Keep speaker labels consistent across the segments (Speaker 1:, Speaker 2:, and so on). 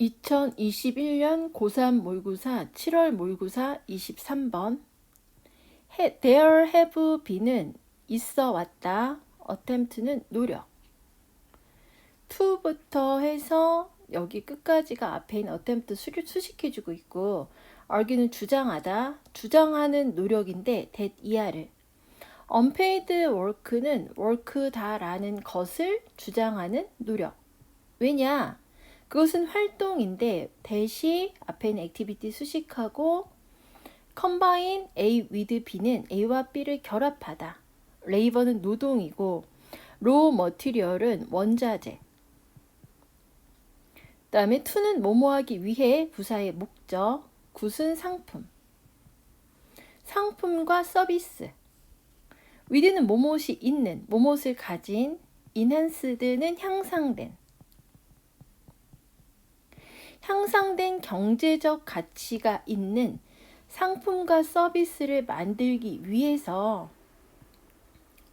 Speaker 1: 2021년 고3 모의고사 7월 모의고사 23번. 해, There have be는 있어 왔다. Attempt는 노력. To부터 해서 여기 끝까지가 앞에 있는 attempt 수를 수식해주고 있고 argue는 주장하다. 주장하는 노력인데 that 이하를. Unpaid work는 work다라는 것을 주장하는 노력. 왜냐 그것은 활동인데 대시 앞에 있는 액티비티 수식하고 combine A with B는 A와 B를 결합하다. 레이버는 노동이고 로 머티리얼은 원자재. 그다음에 to는 뭐뭐하기 위해 부사의 목적, 굿은 상품. 상품과 서비스. with는 뭐뭇이 있는, 뭐뭇을 가진, enhanced는 향상된. 향상된 경제적 가치가 있는 상품과 서비스를 만들기 위해서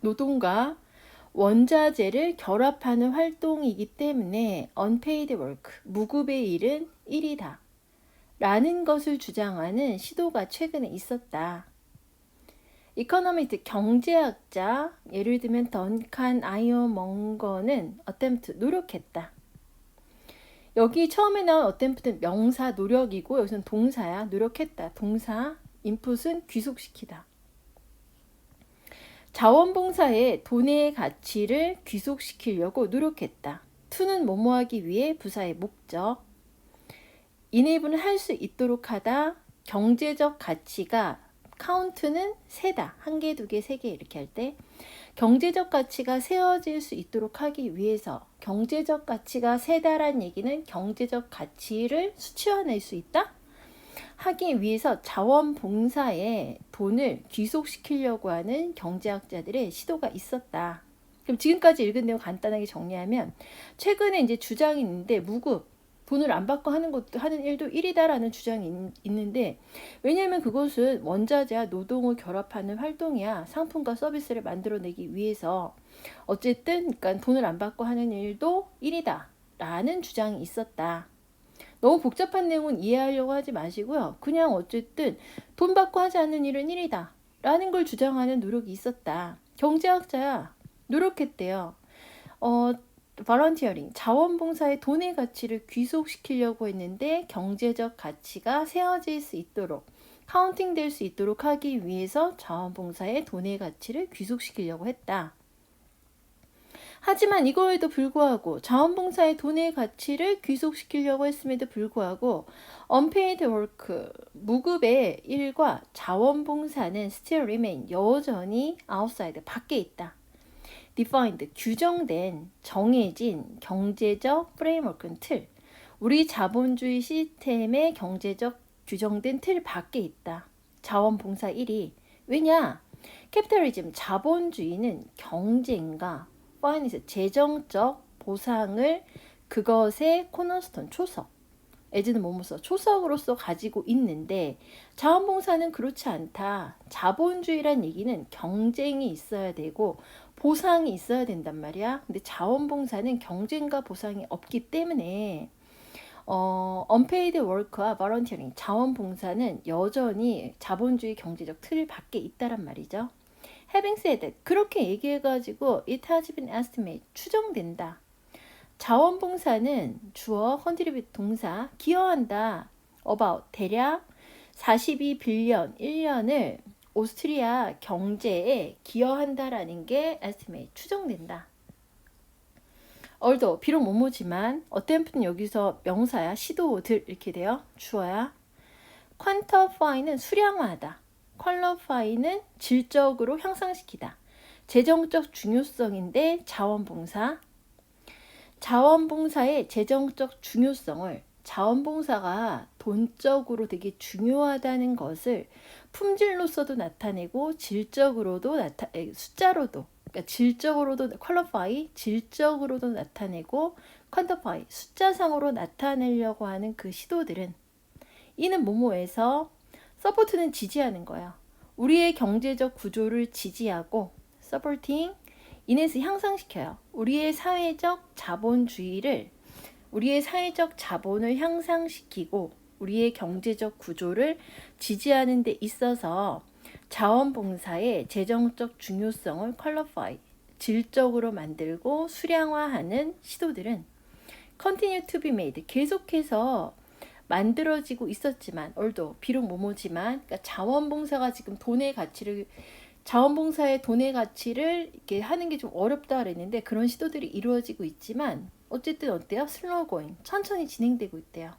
Speaker 1: 노동과 원자재를 결합하는 활동이기 때문에 unpaid work, 무급의 일은 일이다. 라는 것을 주장하는 시도가 최근에 있었다. 이코노미트 경제학자, 예를 들면 던칸 아이어먼거는 attempt 노력했다. 여기 처음에 나온 어템프트는 명사 노력이고 여기서는 동사야. 노력했다. 동사 인풋은 귀속시키다. 자원봉사에 돈의 가치를 귀속시키려고 노력했다. 투는 뭐뭐 하기 위해 부사의 목적. 이네이블은 할 수 있도록 하다. 경제적 가치가 카운트는 세다. 한 개, 두 개, 세 개 이렇게 할 때 경제적 가치가 세워질 수 있도록 하기 위해서 경제적 가치가 세다란 얘기는 경제적 가치를 수치화낼 수 있다? 하기 위해서 자원봉사에 돈을 귀속시키려고 하는 경제학자들의 시도가 있었다. 그럼 지금까지 읽은 내용 간단하게 정리하면 최근에 이제 주장이 있는데 무급 돈을 안 받고 하는 것도 하는 일도 일이다라는 주장이 있, 는데 왜냐하면 그것은 원자재와 노동을 결합하는 활동이야 상품과 서비스를 만들어내기 위해서 어쨌든 그러니까 돈을 안 받고 하는 일도 일이다라는 주장이 있었다. 너무 복잡한 내용은 이해하려고 하지 마시고요. 그냥 어쨌든 돈 받고 하지 않는 일은 일이다. 라는 걸 주장하는 노력이 있었다. 경제학자야. 노력했대요. 어, 발런티어링 자원봉사의 돈의 가치를 귀속시키려고 했는데 경제적 가치가 세워질 수 있도록 카운팅 될 수 있도록 하기 위해서 자원봉사의 돈의 가치를 귀속시키려고 했다. 하지만 이거에도 불구하고 자원봉사의 돈의 가치를 귀속시키려고 했음에도 불구하고 unpaid work 무급의 일과 자원봉사는 still remain 여전히 outside 밖에 있다. Defined 규정된 정해진 경제적 프레임워크는 틀 우리 자본주의 시스템의 경제적 규정된 틀 밖에 있다. 자원봉사 1위 왜냐? 캐피탈리즘 자본주의는 경쟁과 파이낸스 재정적 보상을 그것의 코너스톤 초석 에즈는 뭐뭐서 초석으로서 가지고 있는데 자원봉사는 그렇지 않다. 자본주의란 얘기는 경쟁이 있어야 되고 보상이 있어야 된단 말이야. 근데 자원봉사는 경쟁과 보상이 없기 때문에 어, unpaid work와 volunteering, 자원봉사는 여전히 자본주의 경제적 틀 밖에 있다란 말이죠. Having said that, 그렇게 얘기해가지고 it has been estimated, 추정된다. 자원봉사는 주어, contribute 동사, 기여한다. about, 대략 42 빌리언, 1년을 오스트리아 경제에 기여한다라는 게 estimate, 추정된다. 얼도 비록 뭐뭐지만 어템프는 여기서 명사야 시도들 이렇게 돼요 주어야 quantify는 수량화하다 qualify는 질적으로 향상시키다 재정적 중요성인데 자원봉사 자원봉사의 재정적 중요성을 자원봉사가 돈적으로 되게 중요하다는 것을 품질로서도 나타내고 질적으로도 나타 숫자로도 그러니까 질적으로도 퀄러파이 질적으로도 나타내고 퀀터파이 숫자상으로 나타내려고 하는 그 시도들은 이는 모모에서 서포트는 지지하는 거야. 우리의 경제적 구조를 지지하고 서포팅 인에서 향상시켜요. 우리의 사회적 자본주의를 우리의 사회적 자본을 향상시키고 우리의 경제적 구조를 지지하는 데 있어서 자원봉사의 재정적 중요성을 퀄러파이, 질적으로 만들고 수량화하는 시도들은 continue 계속해서 만들어지고 있었지만, 얼도 비록 뭐뭐지만, 그러니까 자원봉사가 지금 돈의 가치를 자원봉사의 돈의 가치를 이렇게 하는 게 좀 어렵다 그랬는데 그런 시도들이 이루어지고 있지만 어쨌든 어때요? 슬로우 고잉 천천히 진행되고 있대요.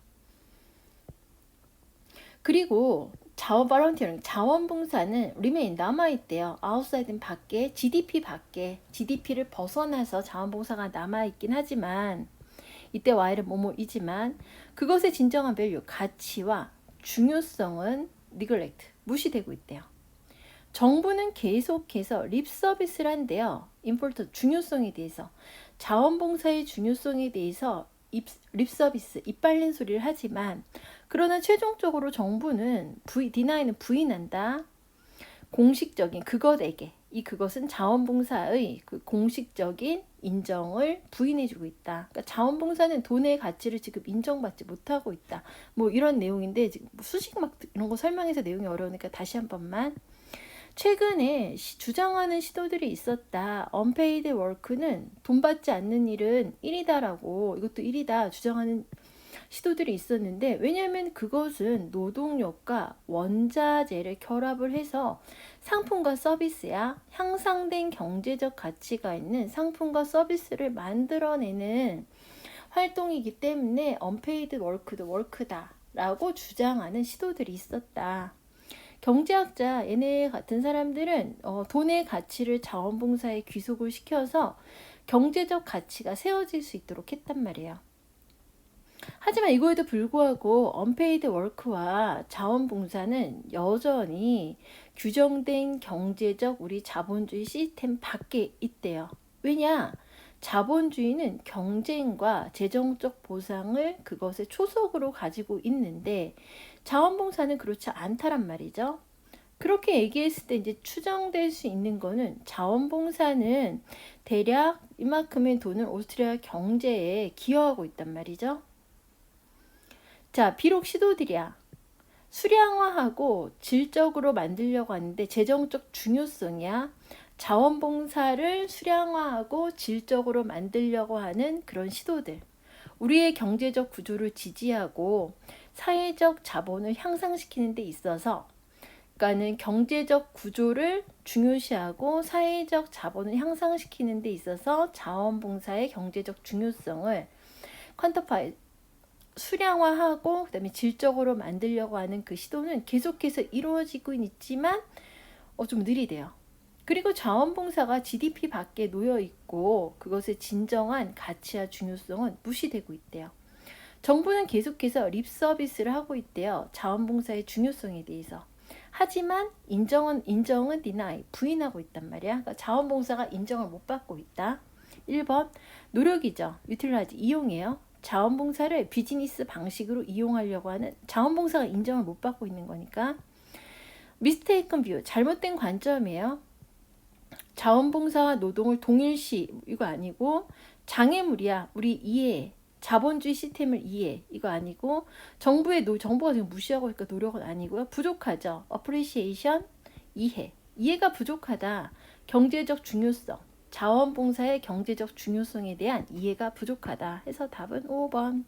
Speaker 1: 그리고 자원 발런티어링 자원봉사는 remain 남아 있대요. 아웃사이드는 밖에 GDP 밖에 GDP를 벗어나서 자원봉사가 남아 있긴 하지만 이때 Y는 뭐뭐이지만 그것의 진정한 밸류 가치와 중요성은 neglect 무시되고 있대요. 정부는 계속해서 립 서비스를 한대요. 임포트 중요성에 대해서 자원봉사의 중요성에 대해서 입, 립 서비스 이빨린 소리를 하지만 그러나 최종적으로 정부는 부인, 디나이는 부인한다. 공식적인 그것에게 이 그것은 자원봉사의 그 공식적인 인정을 부인해주고 있다. 그러니까 자원봉사는 돈의 가치를 지금 인정받지 못하고 있다. 뭐 이런 내용인데 지금 뭐 수식 막 이런 거 설명해서 내용이 어려우니까 다시 한 번만. 최근에 시, 주장하는 시도들이 있었다. 언페이드 워크는 돈 받지 않는 일은 1이다라고 이것도 1이다 주장하는 시도들이 있었는데 왜냐하면 그것은 노동력과 원자재를 결합을 해서 상품과 서비스야 향상된 경제적 가치가 있는 상품과 서비스를 만들어내는 활동이기 때문에 언페이드 워크도 워크다 라고 주장하는 시도들이 있었다. 경제학자 얘네 같은 사람들은 어, 돈의 가치를 자원봉사에 귀속을 시켜서 경제적 가치가 세워질 수 있도록 했단 말이에요. 하지만 이거에도 불구하고 언페이드 워크와 자원봉사는 여전히 규정된 경제적 우리 자본주의 시스템 밖에 있대요. 왜냐? 자본주의는 경쟁과 재정적 보상을 그것의 초석으로 가지고 있는데 자원봉사는 그렇지 않다란 말이죠. 그렇게 얘기했을 때 이제 추정될 수 있는 거는 자원봉사는 대략 이만큼의 돈을 오스트리아 경제에 기여하고 있단 말이죠. 자, 비록 시도들이야. 수량화하고 질적으로 만들려고 하는데 재정적 중요성이야. 자원봉사를 수량화하고 질적으로 만들려고 하는 그런 시도들. 우리의 경제적 구조를 지지하고 사회적 자본을 향상시키는 데 있어서 그러니까는 경제적 구조를 중요시하고 사회적 자본을 향상시키는 데 있어서 자원봉사의 경제적 중요성을 퀀터파이 수량화하고 그다음에 질적으로 만들려고 하는 그 시도는 계속해서 이루어지고 있지만 어, 좀 느리대요. 그리고 자원봉사가 GDP 밖에 놓여 있고 그것의 진정한 가치와 중요성은 무시되고 있대요. 정부는 계속해서 립 서비스를 하고 있대요. 자원봉사의 중요성에 대해서. 하지만 인정은 인정은 디나이 부인하고 있단 말이야. 그러니까 자원봉사가 인정을 못 받고 있다. 1번 노력이죠. 유틸라이즈 이용해요. 자원봉사를 비즈니스 방식으로 이용하려고 하는 자원봉사가 인정을 못 받고 있는 거니까 미스테이큰 뷰 잘못된 관점이에요. 자원봉사와 노동을 동일시 이거 아니고 장애물이야. 우리 이해 자본주의 시스템을 이해 이거 아니고 정부의 노 정부가 지금 무시하고 있으니까 노력은 아니고요. 부족하죠. appreciation 이해 이해가 부족하다. 경제적 중요성 자원봉사의 경제적 중요성에 대한 이해가 부족하다 해서 답은 5번.